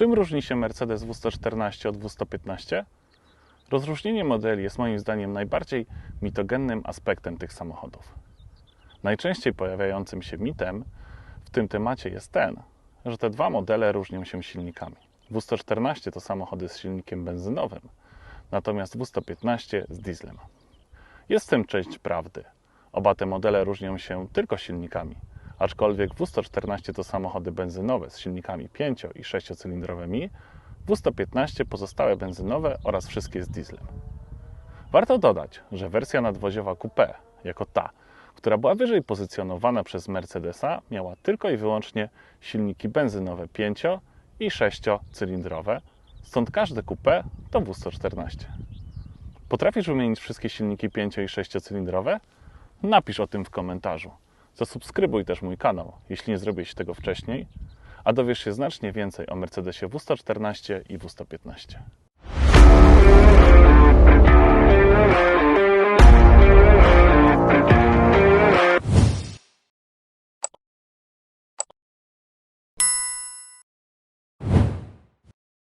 różni się Mercedes W114 od W115? Rozróżnienie modeli jest moim zdaniem najbardziej mitogennym aspektem tych samochodów. Najczęściej pojawiającym się mitem w tym temacie jest ten, że te dwa modele różnią się silnikami. W114 to samochody z silnikiem benzynowym, natomiast W115 z dieslem. Jest w tym część prawdy. Oba te modele różnią się tylko silnikami, aczkolwiek W114 to samochody benzynowe z silnikami 5 i 6-cylindrowymi, W115 pozostałe benzynowe oraz wszystkie z dieslem. Warto dodać, że wersja nadwoziowa Coupé, jako ta, która była wyżej pozycjonowana przez Mercedesa, miała tylko i wyłącznie silniki benzynowe 5 i 6-cylindrowe, stąd każde coupé to W114. Potrafisz wymienić wszystkie silniki 5 i 6-cylindrowe? Napisz o tym w komentarzu. Zasubskrybuj też mój kanał, jeśli nie zrobiłeś tego wcześniej, a dowiesz się znacznie więcej o Mercedesie W114 i W115.